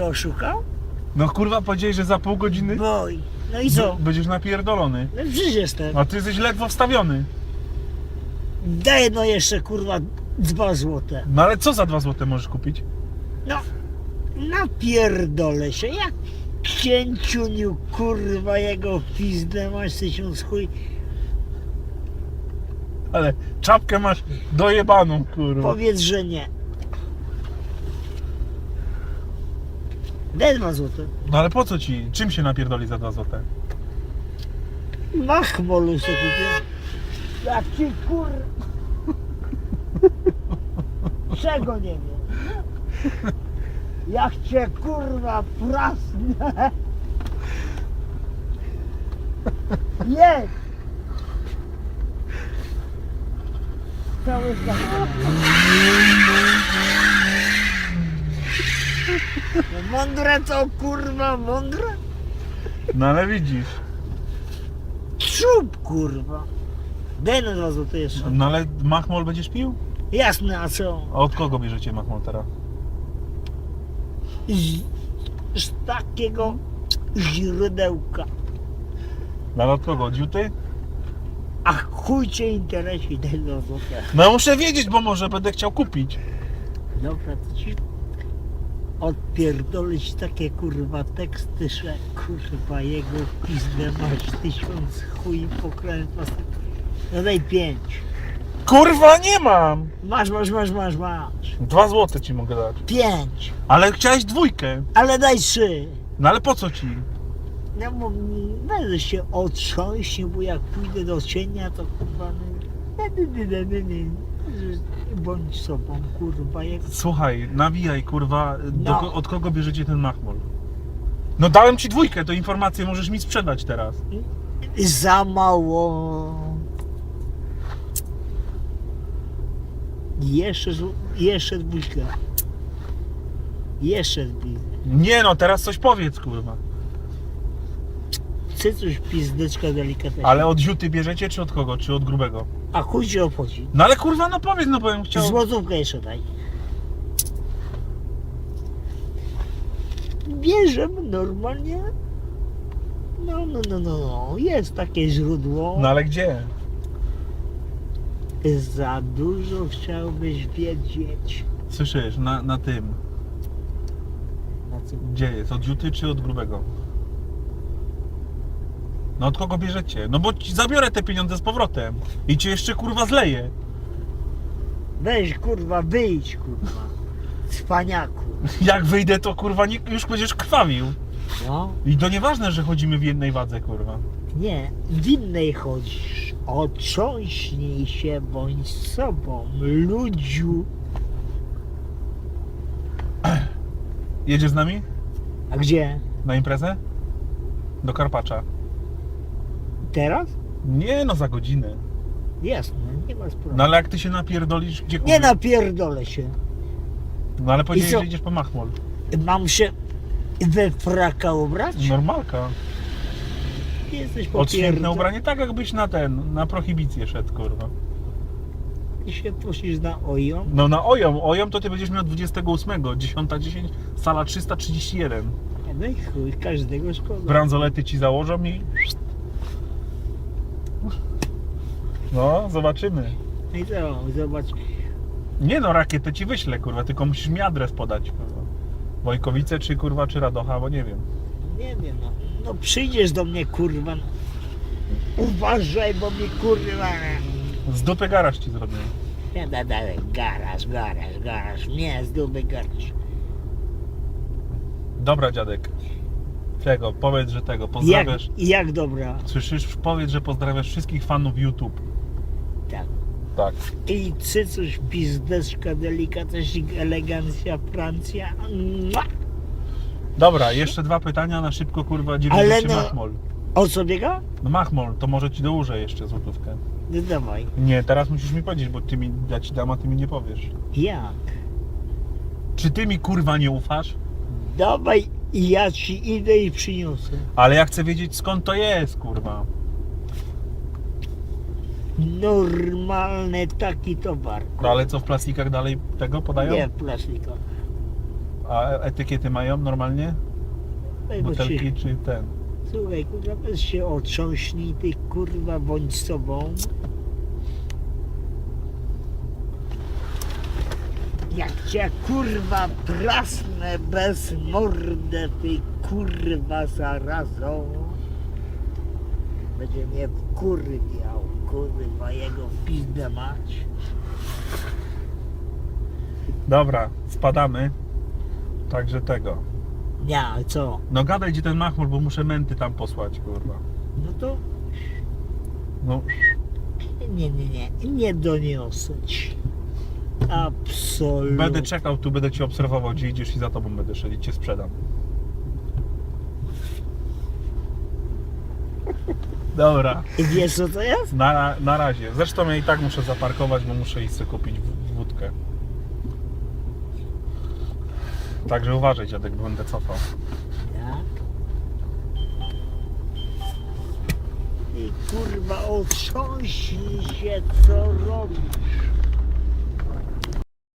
oszukał? No kurwa powiedziałeś, że za pół godziny Boj. No i co? będziesz napierdolony. No przecież jestem. A ty jesteś ledwo wstawiony. Daj no jeszcze kurwa dwa złote. No ale co za dwa złote możesz kupić? No, napierdolę się. Jak księciuniu kurwa jego pizdę masz tysiąc chuj. Ale czapkę masz dojebaną, kurwa. Powiedz, że nie. Daj dwa złote. No ale po co ci? Czym się napierdoli za dwa złote? Machmolu se kupię. Jak ci kur... Czego nie wiem? Jak cię kurwa prasnę. Jedź! Cały czas. No Mądre to kurwa, mądre? No ale widzisz. Czub kurwa. Daj na dwa złote jeszcze. No ale machmol będziesz pił? Jasne, a co? A od kogo bierzecie machmol teraz? Z, z takiego źródełka. No ale od kogo? Od Juty? A chuj cię interesuje, daj złote. No ja muszę wiedzieć, bo może będę chciał kupić. Dobra, to ci odpierdolić takie kurwa teksty, że kurwa jego pizdę masz tysiąc chuj pokrętła. No daj pięć. Kurwa nie mam! Masz, masz, masz, masz, masz. Dwa złote ci mogę dać. Pięć. Ale chciałeś dwójkę. Ale daj trzy. No ale po co ci? No bo będę się otrząść, bo jak pójdę do cienia, to kurwa no, nie. Bądź sobą, kurwa, jak Słuchaj, nawijaj kurwa, do, No. ko- od kogo bierzecie ten machmol? No dałem ci dwójkę, to informację możesz mi sprzedać teraz. za mało. Jeszcze, z- jeszcze dwójkę. Jeszcze dwójkę. Nie no, teraz coś powiedz kurwa. Pizdeczka. Ale od Juty bierzecie czy od kogo? Czy od grubego? A chuj się obchodzi. No ale kurwa no powiedz, no bo bym chciał... Złotówkę jeszcze daj. Bierzemy normalnie. No, no, no, no, no. Jest takie źródło. No ale gdzie? Za dużo chciałbyś wiedzieć. Słyszysz, na, na tym. Na co? Gdzie jest? Od Juty czy od grubego? No od kogo bierzecie? No bo ci zabiorę te pieniądze z powrotem. I cię jeszcze kurwa zleję. Weź kurwa, wyjdź kurwa. Cwaniaku. Jak wyjdę to kurwa nie, już będziesz krwawił. No. I to nieważne, że chodzimy w jednej wadze kurwa. Nie, w innej chodzisz. Otrząśnij się, bądź sobą, ludziu. Jedziesz z nami? A gdzie? Na imprezę? Do Karpacza. Teraz? Nie no, za godzinę. Jasne, nie ma sprawy. No ale jak ty się napierdolisz, gdzie Nie napierdolę się. No ale powiedziałeś, co? że idziesz po Machmol. Mam się we fraka ubrać? Normalka. Jesteś Odświętne popierdol. ubranie, tak jakbyś na ten, na prohibicję szedł, kurwa. I się prosisz na oją? No na OJOM, OJOM to ty będziesz miał 28, 10.10, sala 331. No i chuj, każdego szkoda. Bransolety ci założą i... No, zobaczymy. No I co, zobacz. Nie no, rakietę ci wyślę, kurwa, tylko musisz mi adres podać, kurwa. Wojkowice czy kurwa, czy Radocha, bo nie wiem. Nie wiem, no. No przyjdziesz do mnie, kurwa. no. Uważaj, bo mi kurwa. Z dupy garaż ci zrobię. Ja da dalej, garaż, garaż, garaż. Nie, z duby garaż. Dobra, dziadek. Tego, powiedz, że tego, Jak, pozdrawiasz. jak dobra. Słyszysz, powiedz, że pozdrawiasz wszystkich fanów YouTube. Tak. I cycuś, pizdeczka, delikatesik, elegancja, Francja. Mua! Dobra, jeszcze dwa pytania na szybko, kurwa, Ale bierzecie no- Machmol? O co biega? No Machmol, to może ci dołożę jeszcze złotówkę. No dawaj. Nie, teraz musisz mi powiedzieć, bo ty mi, ja ci dam, a ty mi nie powiesz. Jak? Czy ty mi kurwa nie ufasz? Dawaj i ja ci idę i przyniosę. Ale ja chcę wiedzieć skąd to jest, kurwa. Normalny taki towar. No ale co w plastikach dalej tego podają? Nie w plastikach. A etykiety mają normalnie? Butelki czy ten? słuchaj, kurwa, weź się otrząśnij, ty kurwa, bądź sobą. Jak cię kurwa prasnę bez mordę, ty kurwa zarazą. Będzie mnie wkurwiał, kurwa, jego w pizdę mać. Dobra, spadamy. Także tego. Nie, a co? No gadaj gdzie ten machmur, bo muszę menty tam posłać, kurwa. No to No, nie, nie, nie, nie doniosę ci. Absolutnie. będę czekał tu, będę cię obserwował, gdzie idziesz i za tobą będę szedł i cię sprzedam. Dobra, I Wiesz co to jest? na, na razie. Zresztą ja i tak muszę zaparkować, bo muszę iść sobie kupić w- wódkę. Także uważaj dziadek, bo będę cofał. Tak. I kurwa otrząśnij się co robisz.